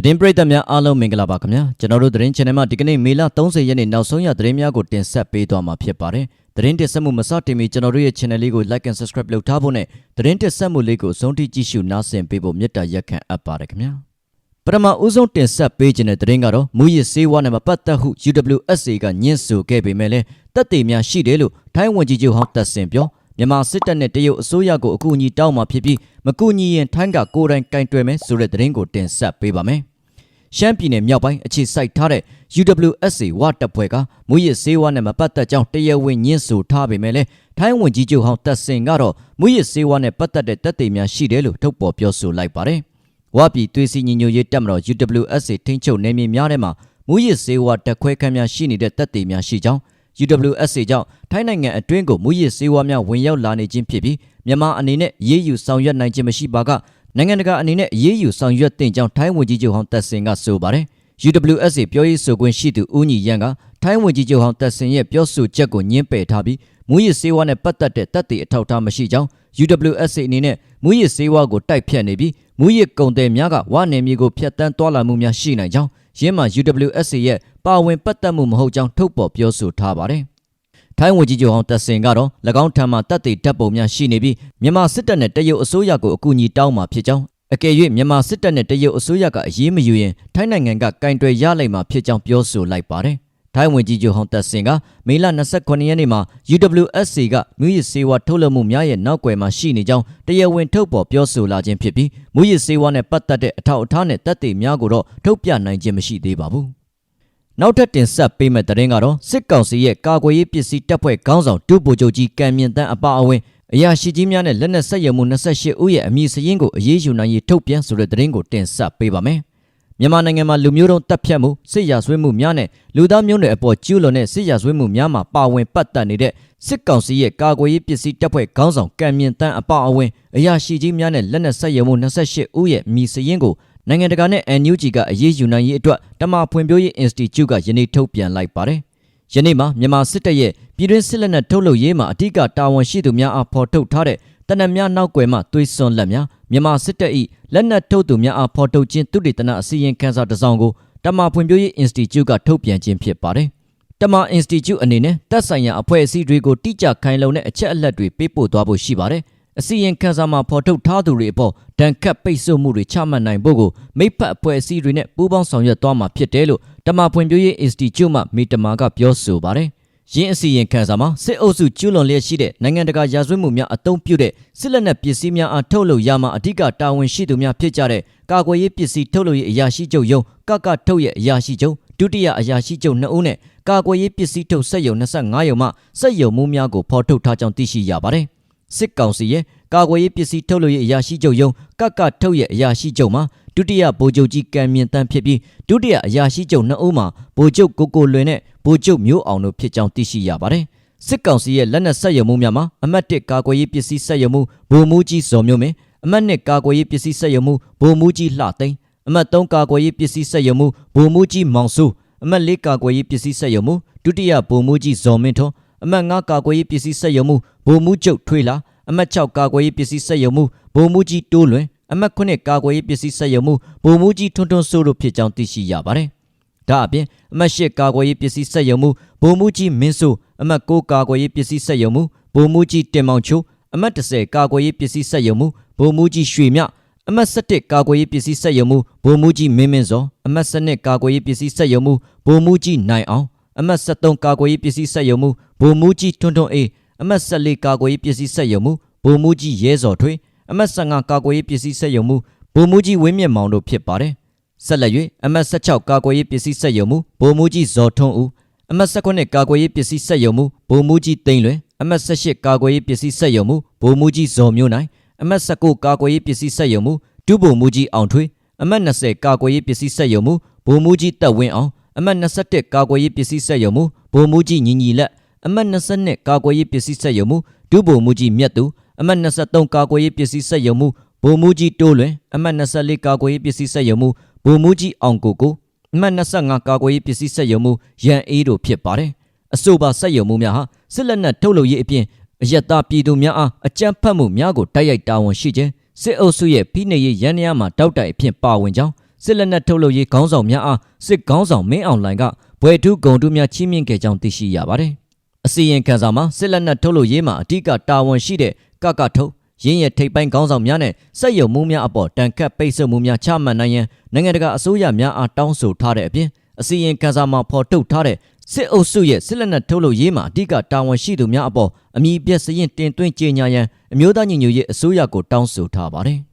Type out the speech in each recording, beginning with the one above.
သတင်းပရိသတ်များအားလုံးမင်္ဂလာပါခင်ဗျာကျွန်တော်တို့သတင်း channel မှာဒီကနေ့မေလ30ရက်နေ့နောက်ဆုံးရသတင်းများကိုတင်ဆက်ပေးသွားမှာဖြစ်ပါတယ်သတင်းတင်ဆက်မှုမစတင်မီကျွန်တော်တို့ရဲ့ channel လေးကို like and subscribe လုပ်ထားဖို့နဲ့သတင်းတင်ဆက်မှုလေးကိုအဆုံးထိကြည့်ရှုနားဆင်ပေးဖို့မေတ္တာရက်ခံအပ်ပါတယ်ခင်ဗျာပထမဦးဆုံးတင်ဆက်ပေးခြင်းတဲ့သတင်းကတော့မူရစ်စေးဝါနဲ့မပတ်သက်ဟု UWSA ကညှင်းဆိုခဲ့ပေမဲ့လည်းတပ်တွေများရှိတယ်လို့ထိုင်းဝန်ကြီးချုပ်ဟောင်းသက်စင်ပြော မြန်မာစစ်တပ်နဲ့တရုတ်အစိုးရကိုအကူအညီတောင်းမှာဖြစ်ပြီးမကူညီရင်ထိုင်းကကိုယ်တိုင်ကင်တွယ်မယ်ဆိုတဲ့သတင်းကိုတင်ဆက်ပေးပါမယ်။ရှမ်းပြည်နယ်မြောက်ပိုင်းအခြေစိုက်ထားတဲ့ UWSA ဝတပ်ဖွဲ့ကမူရစ်စေးဝါနဲ့မပတ်သက်ကြောင်းတရားဝင်ညှင်းဆိုထားပေမဲ့လည်းထိုင်းဝန်ကြီးချုပ်ဟောင်းသက်စင်ကတော့မူရစ်စေးဝါနဲ့ပတ်သက်တဲ့တပ်တွေများရှိတယ်လို့ထုတ်ပေါ်ပြောဆိုလိုက်ပါတယ်။ဝပြည်သွေးစည်းညီညွတ်ရေးတပ်မတော် UWSA ထိန်းချုပ်နယ်မြေများထဲမှာမူရစ်စေးဝါတက်ခွဲခန်းများရှိနေတဲ့တပ်တွေများရှိကြောင်း UWSA ကြောင့်ထိုင်းနိုင်ငံအတွင်းကိုမူရစ်စေးဝါများဝင်ရောက်လာနေခြင်းဖြစ်ပြီးမြန်မာအနေနဲ့ရေးယူဆောင်ရွက်နိုင်ခြင်းမရှိပါကနိုင်ငံတကာအနေနဲ့ရေးယူဆောင်ရွက်တင်ကြောင်းထိုင်းဝန်ကြီးချုပ်ဟောင်းတက်စင်ကဆိုပါတယ်။ UWSA ပြောရေးဆိုခွင့်ရှိသူဦးညီရန်ကထိုင်းဝန်ကြီးချုပ်ဟောင်းတက်စင်ရဲ့ပြောဆိုချက်ကိုညှင်းပယ်ထားပြီးမူရစ်စေးဝါနဲ့ပတ်သက်တဲ့တပ်တွေအထောက်အထားမရှိကြောင်း UWSA အနေနဲ့မူရစ်စေးဝါကိုတိုက်ဖြတ်နေပြီးမူရစ်ကုန်သည်များကဝနယ်မြေကိုဖျက်ဆီးသွားလာမှုများရှိနိုင်ကြောင်း ရင်းမှာ UWSA ရဲ့ပါဝင်ပတ်သက်မှုမဟုတ်ကြောင်းထုတ်ပေါ်ပြောဆိုထားပါတယ်။ထိုင်းဝန်ကြီးချုပ်ဟောင်းတက်စင်ကတော့၎င်းထံမှတပ်တွေတပ်ပုံများရှိနေပြီးမြန်မာစစ်တပ်နဲ့တရုတ်အစိုးရကိုအကူအညီတောင်းမှာဖြစ်ကြောင်းအကယ်၍မြန်မာစစ်တပ်နဲ့တရုတ်အစိုးရကအရေးမယူရင်ထိုင်းနိုင်ငံကကင်တွယ်ရလိုက်မှာဖြစ်ကြောင်းပြောဆိုလိုက်ပါတယ်။ ထိုင်းဝန်ကြီးချုပ်ဟောင်းတက်စင်ကမေလ29ရက်နေ့မှာ UWSA ကမြူရစ်စေဝါထုတ်လုပ်မှုများရဲ့နောက်ွယ်မှာရှိနေကြောင်းတရားဝင်ထုတ်ပေါ်ပြောဆိုလာခြင်းဖြစ်ပြီးမူရစ်စေဝါနဲ့ပတ်သက်တဲ့အထောက်အထားနဲ့တပ်တွေများကိုတော့ထုတ်ပြနိုင်ခြင်းမရှိသေးပါဘူး။နောက်ထပ်တင်ဆက်ပေးမယ့်သတင်းကတော့စစ်ကောင်စီရဲ့ကာကွယ်ရေးပစ္စည်းတပ်ဖွဲ့ခေါင်းဆောင်ဒုဗိုလ်ချုပ်ကြီးကံမြင့်တန်းအပါအဝင်အရာရှိကြီးများနဲ့လက်နက်ဆက်ရမှု28ဦးရဲ့အမည်စရင်းကိုအရေးယူနိုင်ရေးထုတ်ပြန်ဆိုတဲ့သတင်းကိုတင်ဆက်ပေးပါမယ်။ မြန်မာနိုင်ငံမှာလူမျိုးတုံးတပ်ဖြတ်မှုစစ်ရာဇဝတ်မှုများနဲ့လူသားမျိုးနွယ်အပေါ်ကျူးလွန်တဲ့စစ်ရာဇဝတ်မှုများမှာပါဝင်ပတ်သက်နေတဲ့စစ်ကောင်စီရဲ့ကာကွယ်ရေးပစ္စည်းတပ်ဖွဲ့ခေါင်းဆောင်ကံမြင့်တန်းအပါအဝင်အရာရှိကြီးများနဲ့လက်နက်ဆက်ရမှု28ဦးရဲ့အမည်စရင်းကိုနိုင်ငံတကာနဲ့ NUG ကအရေးယူနိုင်ရေးအတွက်တမဖွံ့ဖြိုးရေး Institute ကယနေ့ထုတ်ပြန်လိုက်ပါတယ်။ယနေ့မှာမြန်မာစစ်တပ်ရဲ့ပြည်တွင်းစစ်လက်နက်ထုတ်လုပ်ရေးမှာအထူးတာဝန်ရှိသူများအားဖော်ထုတ်ထားတဲ့ တနက်များနောက်ွယ်မှသွေးစွန်လက်များမြန်မာစစ်တပ်၏လက်နက်ထုတ်သူများအားဖော်ထုတ်ခြင်းသုတေသနအစီရင်ခံစာတစ်စောင်ကိုတမဖွံ့ဖြိုးရေး Institute ကထုတ်ပြန်ခြင်းဖြစ်ပါတယ်။တမ Institute အနေနဲ့တပ်ဆိုင်ရာအဖွဲ့အစည်းတွေကိုတိကျခိုင်လုံတဲ့အချက်အလက်တွေပေးပို့သွားဖို့ရှိပါတယ်။အစီရင်ခံစာမှာဖော်ထုတ်ထားသူတွေအပေါ်ဒဏ်ခတ်ပိတ်ဆို့မှုတွေချမှတ်နိုင်ဖို့ကိုမိဖက်အဖွဲ့အစည်းတွေနဲ့ပူးပေါင်းဆောင်ရွက်သွားမှာဖြစ်တယ်လို့တမဖွံ့ဖြိုးရေး Institute မှမေတ္တမာကပြောဆိုပါတယ်။ ရင်းအစီရင်ခံစာမှာစစ်အုပ်စုကျူးလွန်လျက်ရှိတဲ့နိုင်ငံတကာရာဇဝတ်မှုများအသုံးပြုတဲ့စစ်လက်နက်ပစ္စည်းများအားထုတ်လုပ်ရမှာအဓိကတာဝန်ရှိသူများဖြစ်ကြတဲ့ကာကွယ်ရေးပစ္စည်းထုတ်လုပ်ရေးအရာရှိချုပ်ယုံကကထုတ်ရဲ့အရာရှိချုပ်ဒုတိယအရာရှိချုပ်2ဦးနဲ့ကာကွယ်ရေးပစ္စည်းထုတ်စက်ယုံ25ယုံမှစက်ယုံမှုများကိုဖော်ထုတ်ထားကြောင်းသိရှိရပါတယ်။စစ်ကောင်စီရဲ့ကာကွယ်ရေးပစ္စည်းထုတ်လုပ်ရေးအရာရှိချုပ်ယုံကကထုတ်ရဲ့အရာရှိချုပ်မှာ ဒုတိယဗိုလ်ချုပ်ကြီးကံမြင့်တန်းဖြစ်ပြီးဒုတိယအရာရှိချုပ်2ဦးမှာဗိုလ်ချုပ်ကိုကိုလွင်နဲ့ဗိုလ်ချုပ်မျိုးအောင်တို့ဖြစ်ကြောင်းသိရှိရပါတယ်။စစ်ကောင်စီရဲ့လက်နက်ဆက်ရမှုများမှာအမတ်1ကာကွယ်ရေးပစ္စည်းဆက်ရမှုဗိုလ်မှူးကြီးဇော်မျိုးမင်းအမတ်2ကာကွယ်ရေးပစ္စည်းဆက်ရမှုဗိုလ်မှူးကြီးလှသိန်းအမတ်3ကာကွယ်ရေးပစ္စည်းဆက်ရမှုဗိုလ်မှူးကြီးမောင်စိုးအမတ်4ကာကွယ်ရေးပစ္စည်းဆက်ရမှုဒုတိယဗိုလ်မှူးကြီးဇော်မင်းထွန်းအမတ်5ကာကွယ်ရေးပစ္စည်းဆက်ရမှုဗိုလ်မှူးချုပ်ထွေးလာအမတ်6ကာကွယ်ရေးပစ္စည်းဆက်ရမှုဗိုလ်မှူးကြီးတိုးလွင် အမတ်9ကာကွယ်ရေးပစ္စည်းဆက်ရမှုဗိုလ်မှူးကြီးထွန်းထွန်းစိုးတို့ဖြစ်ကြောင်းသိရှိရပါတယ်။ဒါအပြင်အမတ်၈ကာကွယ်ရေးပစ္စည်းဆက်ရမှုဗိုလ်မှူးကြီးမင်းစိုးအမတ်9ကာကွယ်ရေးပစ္စည်းဆက်ရမှုဗိုလ်မှူးကြီးတင်မောင်ချိုအမတ်10ကာကွယ်ရေးပစ္စည်းဆက်ရမှုဗိုလ်မှူးကြီးရွှေမြအမတ်17ကာကွယ်ရေးပစ္စည်းဆက်ရမှုဗိုလ်မှူးကြီးမင်းမင်းစောအမတ်12ကာကွယ်ရေးပစ္စည်းဆက်ရမှုဗိုလ်မှူးကြီးနိုင်အောင်အမတ်73ကာကွယ်ရေးပစ္စည်းဆက်ရမှုဗိုလ်မှူးကြီးထွန်းထွန်းအေးအမတ်14ကာကွယ်ရေးပစ္စည်းဆက်ရမှုဗိုလ်မှူးကြီးရဲစော်ထွေး အမတ်15 ကာကွယ်ရေးပစ္စည်းဆက်ရမှုဗိုလ်မှူးကြီးဝင်းမြင့်မောင်တို့ဖြစ်ပါတယ်ဆက်လက်၍အမတ်16 ကာကွယ်ရေးပစ္စည်းဆက်ရမှုဗိုလ်မှူးကြီးဇော်ထွန်းဦးအမတ်19ကာကွယ်ရေးပစ္စည်းဆက်ရမှုဗိုလ်မှူးကြီးတိန်လွင်အမတ်18ကာကွယ်ရေးပစ္စည်းဆက်ရမှုဗိုလ်မှူးကြီးဇော်မျိုးနိုင်အမတ်19ကာကွယ်ရေးပစ္စည်းဆက်ရမှုဒုဗိုလ်မှူးကြီးအောင်ထွေးအမတ်20ကာကွယ်ရေးပစ္စည်းဆက်ရမှုဗိုလ်မှူးကြီးတက်ဝင်းအောင်အမတ်21ကာကွယ်ရေးပစ္စည်းဆက်ရမှုဗိုလ်မှူးကြီးညီညီလက်အမတ်22ကာကွယ်ရေးပစ္စည်းဆက်ရမှုဒုဗိုလ်မှူးကြီးမြတ်သူ အမတ်23ကာကွယ်ရေးပစ္စည်းဆက်ရမှုဗိုလ်မှူးကြီးတိုးလွင်အမတ်24ကာကွယ်ရေးပစ္စည်းဆက်ရမှုဗိုလ်မှူးကြီးအောင်ကိုကိုအမတ်25ကာကွယ်ရေးပစ္စည်းဆက်ရမှုရန်အေးတို့ဖြစ်ပါတယ်အဆိုပါဆက်ရမှုများဟာစစ်လက်နက်ထုတ်လုပ်ရေးအပြင်အယက်သားပြည်သူများအားအကြမ်းဖက်မှုများကိုတိုက်ရိုက်တာဝန်ရှိခြင်းစစ်အုပ်စုရဲ့ဖိနှိပ်ရေးရန်ရာမှာတောက်တိုင်အဖြစ်ပါဝင်ကြောင်းစစ်လက်နက်ထုတ်လုပ်ရေးခေါင်းဆောင်များအားစစ်ခေါင်းဆောင်မင်းအောင်လှိုင်ကဘွယ်ထုဂုံတုများချီးမြှင့်ခဲ့ကြောင်းသိရှိရပါတယ်။အစီရင်ခံစာမှာစစ်လက်နက်ထုတ်လုပ်ရေးမှာအဓိကတာဝန်ရှိတဲ့ ကကထုတ်ရင်းရဲ့ထိပ်ပိုင်းခေါင်းဆောင်များနဲ့စက်ရုံမှုများအပေါ်တန်ခတ်ပိတ်ဆို့မှုများချမှတ်နိုင်ရန်နိုင်ငံတကာအစိုးရများအားတောင်းဆိုထားတဲ့အပြင်အစီရင်ခံစာမှာဖော်ထုတ်ထားတဲ့စစ်အုပ်စုရဲ့စစ်လက်နက်ထုတ်လုပ်ရေးမှာအဓိကတာဝန်ရှိသူများအပေါ်အမည်ပြစရင်တင်သွင်းကြေညာရန်အမျိုးသားညီညွတ်ရေးအစိုးရကိုတောင်းဆိုထားပါတယ်။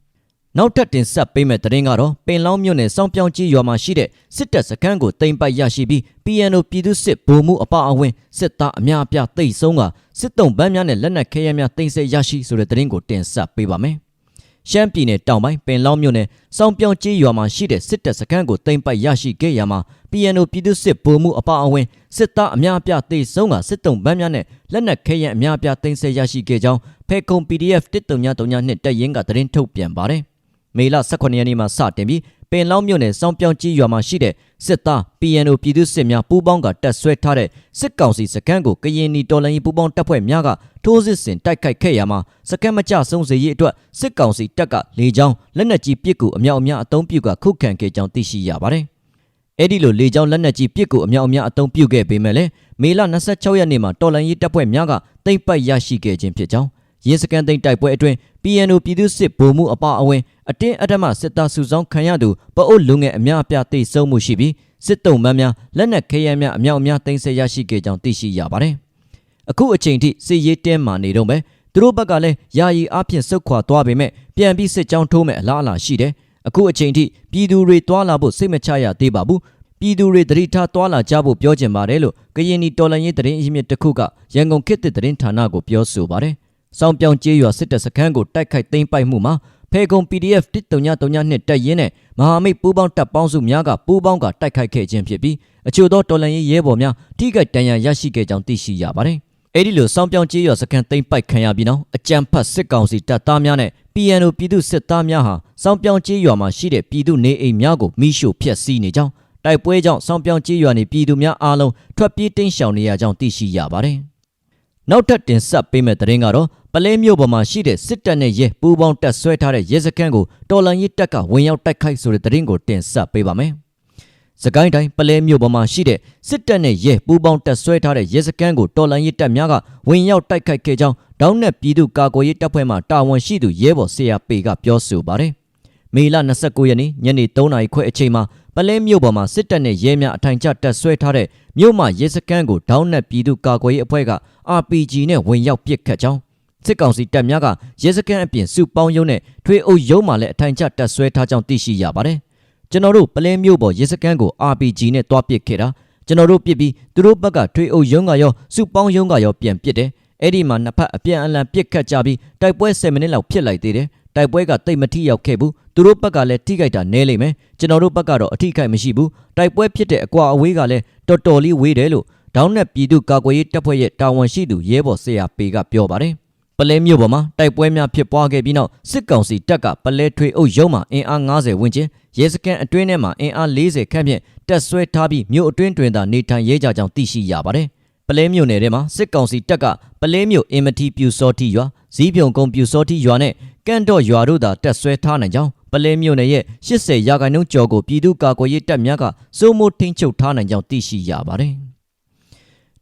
နောက်ထပ်တင်ဆက်ပေးမယ့်သတင်းကတော့ပင်လောင်းမြို့နယ်စောင်းပြောင်းကြီးရွာမှာရှိတဲ့စစ်တပ်စခန်းကိုတင်ပိုက်ရရှိပြီး PNO ပြည်သူစစ်ဗိုလ်မှူးအပအဝင်စစ်သားအများအပြားတိတ်ဆုံးကစစ်တုံးပန်းများနဲ့လက်နက်ခဲယမ်းများတင်ဆက်ရရှိဆိုတဲ့သတင်းကိုတင်ဆက်ပေးပါမယ်။ရှမ်းပြည်နယ်တောင်ပိုင်းပင်လောင်းမြို့နယ်စောင်းပြောင်းကြီးရွာမှာရှိတဲ့စစ်တပ်စခန်းကိုတင်ပိုက်ရရှိခဲ့ရမှာ PNO ပြည်သူစစ်ဗိုလ်မှူးအပအဝင်စစ်သားအများအပြားတိတ်ဆုံးကစစ်တုံးပန်းများနဲ့လက်နက်ခဲယမ်းအများအပြားတင်ဆက်ရရှိခဲ့ကြောင်းဖဲခုံ PDF 139နှစ်တက်ရင်ကသတင်းထုတ်ပြန်ပါတယ်။ မေလ18ရက်နေ့မှာစတင်ပြီးပင်လောင်းမြို့နယ်စောင်းပြောင်းကြီးရွာမှာရှိတဲ့စစ်သား PNO ပြည်သူစစ်များပူးပေါင်းကတက်ဆွဲထားတဲ့စစ်ကောင်စီစခန်းကိုကရင်နီတော်လှန်ရေးပူးပေါင်းတပ်ဖွဲ့များကထိုးစစ်ဆင်တိုက်ခိုက်ခဲ့ရမှာစခန်းမကျဆုံးစေရေးအတွက်စစ်ကောင်စီတပ်ကလေကြောင်းလက်နက်ကြီးပစ်ကူအမြောက်အများအသုံးပြုကခုခံခဲ့ကြောင်းသိရှိရပါတယ်။အဲ့ဒီလိုလေကြောင်းလက်နက်ကြီးပစ်ကူအမြောက်အများအသုံးပြုခဲ့ပေမဲ့လည်းမေလ26ရက်နေ့မှာတော်လှန်ရေးတပ်ဖွဲ့များကတိတ်ပိုက်ရရှိခဲ့ခြင်းဖြစ်ကြောင်း ရင်းစကန်သိန်းတိုက်ပွဲအတွင်း PNO ပြည်သူစစ်ဗိုလ်မှူးအပအဝင်အတင်းအဓမ္မစစ်သားစုဆောင်းခံရသူပအိုးလူငယ်အများအပြားတိတ်ဆုံးမှုရှိပြီးစစ်တုံးမန်းများလက်နက်ခဲယမ်းများအမြောက်အများတင်ဆက်ရရှိခဲ့ကြောင်းသိရှိရပါတယ်။အခုအချိန်ထိစစ်ရေးတင်းမာနေတော့ပဲသူတို့ဘက်ကလည်းယာယီအဖြစ်စုတ်ခွာသွားပေမဲ့ပြန်ပြီးစစ်ကြောင်းထိုးမဲ့အလားအလာရှိတယ်။အခုအချိန်ထိပြည်သူတွေတွာလာဖို့စိတ်မချရသေးပါဘူး။ပြည်သူတွေတတိထားတွာလာကြဖို့ပြောချင်ပါတယ်လို့ကရင်နီတော်လန်ရေးသတင်းအရင်းမြစ်တစ်ခုကရန်ကုန်ခေတ်သစ်သတင်းဌာနကိုပြောဆိုပါတယ်။ စောင်းပြောင်းကျေးရွာစစ်တပ်စခန်းကိုတိုက်ခိုက်သိမ်းပိုက်မှုမှာဖေကုံ PDF 139နှစ်တက်ရင်နဲ့မဟာမိတ်ပူးပေါင်းတပ်ပေါင်းစုများကပူးပေါင်းကတိုက်ခိုက်ခဲ့ခြင်းဖြစ်ပြီးအချို့သောတော်လှန်ရေးရဲဘော်များထိခိုက်ဒဏ်ရာရရှိခဲ့ကြောင်းသိရှိရပါတယ်။အဲဒီလိုစောင်းပြောင်းကျေးရွာစခန်းသိမ်းပိုက်ခံရပြီးနောက်အကြမ်းဖက်စစ်ကောင်စီတပ်သားများနဲ့ PNO ပြည်သူစစ်သားများဟာစောင်းပြောင်းကျေးရွာမှာရှိတဲ့ပြည်သူနေအိမ်များကိုမိရှို့ဖျက်ဆီးနေကြောင်းတိုက်ပွဲကြောင့်စောင်းပြောင်းကျေးရွာနေပြည်သူများအားလုံးထွက်ပြေးတိမ်းရှောင်နေရကြောင်းသိရှိရပါတယ်။နောက်ထပ်တင်ဆက်ပေးမယ့်သတင်းကတော့ ပလဲမြို့ပေါ်မှာရှိတဲ့စစ်တပ်နဲ့ရဲပူးပေါင်းတပ်ဆွဲထားတဲ့ရဲစခန်းကိုတော်လန်ရေးတပ်ကဝင်ရောက်တိုက်ခိုက်ဆိုတဲ့သတင်းကိုတင်ဆက်ပေးပါမယ်။စကိုင်းတိုင်းပလဲမြို့ပေါ်မှာရှိတဲ့စစ်တပ်နဲ့ရဲပူးပေါင်းတပ်ဆွဲထားတဲ့ရဲစခန်းကိုတော်လန်ရေးတပ်များကဝင်ရောက်တိုက်ခိုက်ခဲ့ကြောင်းဒေါင်းနက်ပြည်သူ့ကာကွယ်ရေးတပ်ဖွဲ့မှတာဝန်ရှိသူရဲဘော်ဆရာပေကပြောဆိုပါတယ်။မေလ29ရက်နေ့ညနေ3နာရီခွဲအချိန်မှာပလဲမြို့ပေါ်မှာစစ်တပ်နဲ့ရဲများအထိုင်ချတပ်ဆွဲထားတဲ့မြို့မှရဲစခန်းကိုဒေါင်းနက်ပြည်သူ့ကာကွယ်ရေးအဖွဲ့က RPG နဲ့ဝင်ရောက်ပစ်ခတ်ကြောင်း စစ်ကောင်စီတပ်များကရဲစခန်းအပြင်စုပေါင်းရုံးနဲ့ထွေအုပ်ရုံးမှလည်းအထိုင်ချတပ်ဆွဲထားကြောင်းသိရှိရပါတယ်။ကျွန်တော်တို့ပလဲမျိုးပေါ်ရဲစခန်းကို RPG နဲ့တွားပစ်ခဲ့တာကျွန်တော်တို့ပစ်ပြီးသူတို့ဘက်ကထွေအုပ်ရုံးကရောစုပေါင်းရုံးကရောပြန်ပစ်တယ်။အဲ့ဒီမှာနှစ်ဖက်အပြန်အလှန်ပစ်ခတ်ကြပြီးတိုက်ပွဲ10မိနစ်လောက်ဖြစ်လိုက်သေးတယ်။တိုက်ပွဲကတိတ်မထိရောက်ခဲ့ဘူးသူတို့ဘက်ကလည်းထိခိုက်တာနည်းလိမ့်မယ်ကျွန်တော်တို့ဘက်ကတော့အထိခိုက်မရှိဘူးတိုက်ပွဲဖြစ်တဲ့အကွာအဝေးကလည်းတော်တော်လေးဝေးတယ်လို့ဒေါင်းနက်ပြည်သူကာကွယ်ရေးတပ်ဖွဲ့ရဲ့တာဝန်ရှိသူရဲဘော်ဆရာပေကပြောပါတယ် ပလဲမြို့ပေါ်မှာတိုက်ပွဲများဖြစ်ပွားခဲ့ပြီးနောက်စစ်ကောင်စီတပ်ကပလဲထွေအုပ်ရုံးမှာအင်အား90ဝန်းကျင်ရဲစခန်းအတွင်းထဲမှာအင်အား40ခန့်ဖြင့်တက်ဆွဲထားပြီးမြို့အတွင်းတွင်သာနေထိုင်ရဲကြကြောင်းသိရှိရပါတယ်။ပလဲမြို့နယ်ထဲမှာစစ်ကောင်စီတပ်ကပလဲမြို့အင်မတီပြူစောတိရွာဇီးပြုံကုန်းပြူစောတိရွာနဲ့ကန့်တော့ရွာတို့သာတက်ဆွဲထားနိုင်ကြောင်းပလဲမြို့နယ်ရဲ့80ရာခိုင်နှုန်းကျော်ကိုပြည်သူ့ကာကွယ်ရေးတပ်များကစိုးမိုးထိန်းချုပ်ထားနိုင်ကြောင်းသိရှိရပါတယ်။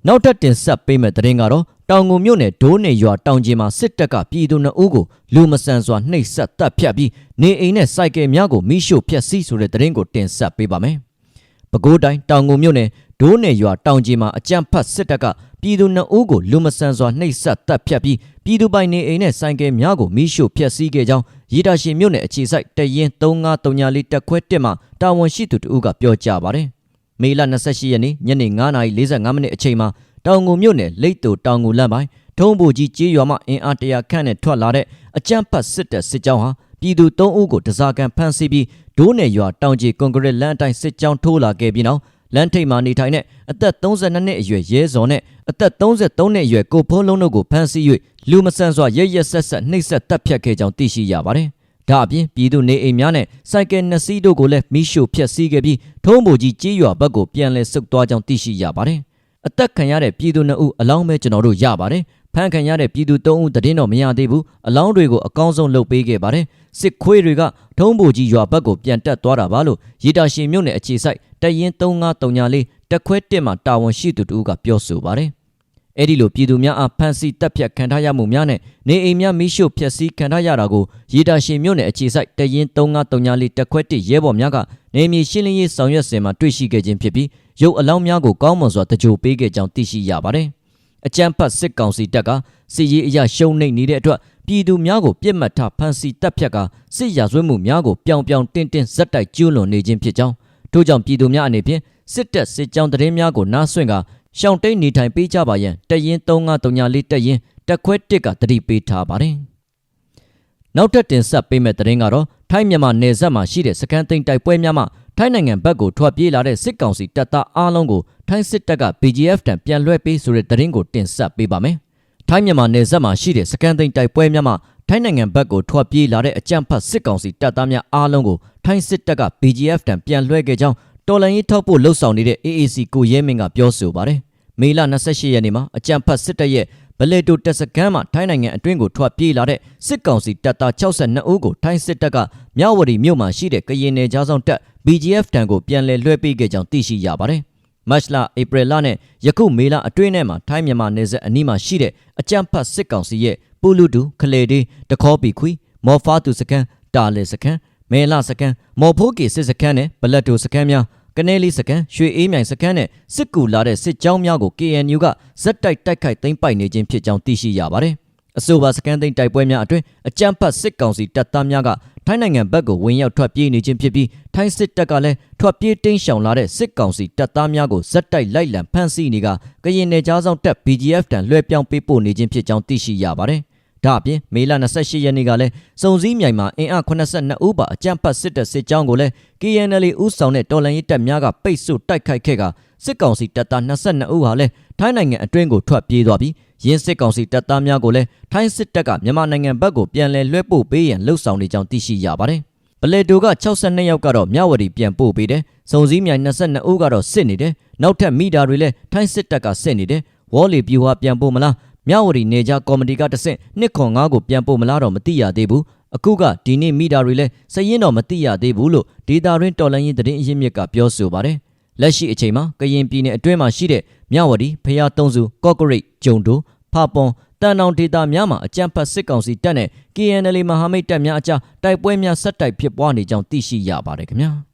နောက်ထပ်တင်ဆက်ပေးမယ့်သတင်းကတော့တောင်ငူမြို့နယ်ဒိုးနယ်ရွာတောင်ကျင်းမှာစစ်တပ်ကပြည်သူနှစ်ဦးကိုလူမဆန်စွာနှိပ်စက်တပ်ဖြတ်ပြီးနေအိမ်နဲ့စိုက်ကယ်များကိုမိရှို့ဖျက်ဆီးဆိုတဲ့သတင်းကိုတင်ဆက်ပေးပါမယ်။ပဲခူးတိုင်းတောင်ငူမြို့နယ်ဒိုးနယ်ရွာတောင်ကျင်းမှာအကြမ်းဖက်စစ်တပ်ကပြည်သူနှစ်ဦးကိုလူမဆန်စွာနှိပ်စက်တပ်ဖြတ်ပြီးပြည်သူပိုင်နေအိမ်နဲ့စိုက်ကယ်များကိုမိရှို့ဖျက်ဆီးခဲ့ကြောင်းရည်တာရှင်မြို့နယ်အခြေစိုက်တရင်3934တက်ခွဲတက်မှတာဝန်ရှိသူတို့ကပြောကြားပါတယ်။ မေလ28ရက်နေ့ညနေ9:45မိနစ်အချိန်မှာတောင်ငူမြို့နယ်လိတ်တူတောင်ငူလမ်းပိုင်းထုံးဘူကြီးကျေးရွာမှအင်အားတရာခန့်နဲ့ထွက်လာတဲ့အကြမ်းဖက်စစ်တပ်စစ်ကြောင်းဟာပြည်သူ၃ဦးကိုတစားကန်ဖမ်းဆီးပြီးဒိုးနယ်ရွာတောင်ကြီးကွန်ကရစ်လမ်းအတိုင်းစစ်ကြောင်းထိုးလာခဲ့ပြီးနောက်လမ်းထိပ်မှာနေထိုင်တဲ့အသက်32နှစ်အရွယ်ရဲဇော်နဲ့အသက်33နှစ်အရွယ်ကိုဖိုးလုံးတို့ကိုဖမ်းဆီး၍လူမဆန်စွာရဲရဲဆက်ဆက်နှိပ်စက်တပ်ဖြတ်ခဲ့ကြောင်းသိရှိရပါတယ်။ ဒါအပြင်ပြည်သူနေအိမ်များနဲ့စိုက်ကယ်နှစ်စီးတို့ကိုလည်းမိရှို့ဖျက်ဆီးခဲ့ပြီးထုံးဘူကြီးကြေးရွာဘက်ကိုပြန်လည်ဆုတ်သွားကြောင်းသိရှိရပါတယ်။အသက်ခံရတဲ့ပြည်သူနှစ်ဦးအလောင်းပဲကျွန်တော်တို့ရပါတယ်ဖမ်းခံရတဲ့ပြည်သူ၃ဦးသတင်းတော့မရသေးဘူးအလောင်းတွေကိုအကောင်းဆုံးလုပ်ပေးခဲ့ပါတယ်စစ်ခွေးတွေကထုံးဘိုကြီးရွာဘက်ကိုပြန်တက်သွားတာပါလို့ရေတာရှင်မြို့နယ်အခြေစိုက်တရင်3934တက်ခွဲတက်မှာတာဝန်ရှိသူတူကပြောဆိုပါတယ် အဲ့ဒီလိုပြည်သူများအားဖမ်းဆီးတပ်ဖြတ်ခံထားရမှုများနဲ့နေအိမ်များမိရှို့ဖျက်ဆီးခံထားရတာကိုရေတာရှင်မြို့နယ်အခြေစိုက်တရင်3934တက်ခွဲတက်ရဲဘော်များကနေမြေရှင်းလင်းရေးဆောင်ရွက်စဉ်မှာတွေ့ရှိခဲ့ခြင်းဖြစ်ပြီးရုပ်အလောင်းများကိုကောင်းမွန်စွာတကြိုပေးခဲ့ကြောင်းသိရှိရပါတယ်အကြမ်းဖက်စစ်ကောင်စီတပ်ကစစ်ရေးအရာရှုံးနိမ့်နေတဲ့အတွက်ပြည်သူများကိုပြစ်မှတ်ထားဖမ်းဆီးတပ်ဖြတ်ကစစ်ရာဇဝတ်မှုများကိုပြောင်ပြောင်တင်းတင်းဇက်တိုက်ကျူးလွန်နေခြင်းဖြစ်ကြောင်းထို့ကြောင့်ပြည်သူများအနေဖြင့်စစ်တပ်စစ်ကြောင်းတရင်များကိုနားဆွင့်က ရှောင်းတိတ်နေထိုင်ပေးကြပါရန်တရင်3934တက်ရင်တက်ခွဲတစ်ကတတိပေးထားပါတယ်နောက်ထပ်တင်ဆက်ပေးမဲ့တရင်ကတော့ထိုင်းမြန်မာနယ်စပ်မှာရှိတဲ့စကန်သိန်းတိုက်ပွဲများမှာထိုင်းနိုင်ငံဘက်ကိုထွက်ပြေးလာတဲ့စစ်ကောင်စီတပ်သားအားလုံးကိုထိုင်းစစ်တပ်က BGF တံပြန်လွှဲပေးဆိုတဲ့သတင်းကိုတင်ဆက်ပေးပါမယ်။ထိုင်းမြန်မာနယ်စပ်မှာရှိတဲ့စကန်သိန်းတိုက်ပွဲများမှာထိုင်းနိုင်ငံဘက်ကိုထွက်ပြေးလာတဲ့အကြမ်းဖက်စစ်ကောင်စီတပ်သားများအားလုံးကိုထိုင်းစစ်တပ်က BGF တံပြန်လွှဲခဲ့ကြောင်း တော်လန်ရေးထောက်ဖို့လှုံ့ဆော်နေတဲ့ AAC ကိုရဲမင်းကပြောဆိုပါတယ်။မေလ28ရက်နေ့မှာအကြမ်းဖက်စစ်တပ်ရဲ့ဗလေတိုတက်စကန်မှာထိုင်းနိုင်ငံအတွင်းကိုထွက်ပြေးလာတဲ့စစ်ကောင်စီတပ်သား62ဦးကိုထိုင်းစစ်တပ်ကမြဝတီမြို့မှာရှိတဲ့ကရင်နယ်ကြားဆောင်တပ် BGF တံကိုပြန်လည်လွှဲပေးခဲ့ကြောင်းသိရှိရပါတယ်။မတ်လဧပြီလနဲ့ယခုမေလအတွင်းထဲမှာထိုင်းမြန်မာနယ်စပ်အနီးမှာရှိတဲ့အကြမ်းဖက်စစ်ကောင်စီရဲ့ပူလူတူခလေဒီတခေါပီခွီမော်ဖာတူစကန်တာလီစကန် မဲလာစကန်မော်ဖိုးကီစစ်စကန်နဲ့ဘလက်တိုစကန်များကနေလီစကန်ရွှေအေးမြိုင်စကန်နဲ့စစ်ကူလာတဲ့စစ်ကြောင်းများကို KNU ကဇက်တိုက်တိုက်ခိုက်သိမ်းပိုက်နေခြင်းဖြစ်ကြောင်းသိရှိရပါတယ်။အဆိုပါစကန်သိမ်းတိုက်ပွဲများအတွင်းအကြမ်းဖက်စစ်ကောင်စီတပ်သားများကထိုင်းနိုင်ငံဘက်ကိုဝင်ရောက်ထွက်ပြေးနေခြင်းဖြစ်ပြီးထိုင်းစစ်တပ်ကလည်းထွက်ပြေးတင်းရှောင်လာတဲ့စစ်ကောင်စီတပ်သားများကိုဇက်တိုက်လိုက်လံဖမ်းဆီးနေကကရင်နယ်ကြားဆောင်တပ် BGF တန်လွှဲပြောင်းပေးပို့နေခြင်းဖြစ်ကြောင်းသိရှိရပါတယ်။ ဒါအပြင်မေလ28ရက်နေ့ကလည်းစုံစည်းမြိုင်မှာအင်အား82ဦးပါအကြမ်းဖက်စစ်တပ်စစ်ကြောင်းကိုလည်း KNL ဦးဆောင်တဲ့တော်လှန်ရေးတပ်များကပိတ်ဆို့တိုက်ခိုက်ခဲ့ကစစ်ကောင်စီတပ်သား22ဦးဟာလည်းထိုင်းနိုင်ငံအတွင်းကိုထွက်ပြေးသွားပြီးရင်းစစ်ကောင်စီတပ်သားများကိုလည်းထိုင်းစစ်တပ်ကမြန်မာနိုင်ငံဘက်ကိုပြန်လည်လွှဲပို့ပေးရန်လှုံ့ဆော်နေကြောင်းသိရှိရပါတယ်။ပလေတိုက62ယောက်ကတော့မြဝတီပြန်ပို့ပေးတယ်။စုံစည်းမြိုင်22ဦးကတော့စစ်နေတယ်။နောက်ထပ်မိတာတွေလည်းထိုင်းစစ်တပ်ကစစ်နေတယ်။ဝေါ်လီပြူဟာပြန်ပို့မလား။ မြဝတီနေကြကော်မတီကတဆင့်နှစ်ခွန်၅ကိုပြန်ပို့မလားတော့မသိရသေးဘူး။အခုကဒီနေ့မိတာတွေလည်းစရင်တော့မသိရသေးဘူးလို့ဒေတာရင်းတော်လိုင်းရင်သတင်းအရင်းမြစ်ကပြောဆိုပါတယ်။လက်ရှိအချိန်မှာကရင်ပြည်နယ်အတွင်းမှာရှိတဲ့မြဝတီဖျားတုံးစုကော့ကရိတ်ဂျုံတိုဖာပွန်တန်တောင်ဒေတာများမှာအကြမ်းဖက်စစ်ကောင်စီတပ်နဲ့ KNL မဟာမိတ်တပ်များအကြားတိုက်ပွဲများဆက်တိုက်ဖြစ်ပွားနေကြောင်းသိရှိရပါတယ်ခင်ဗျာ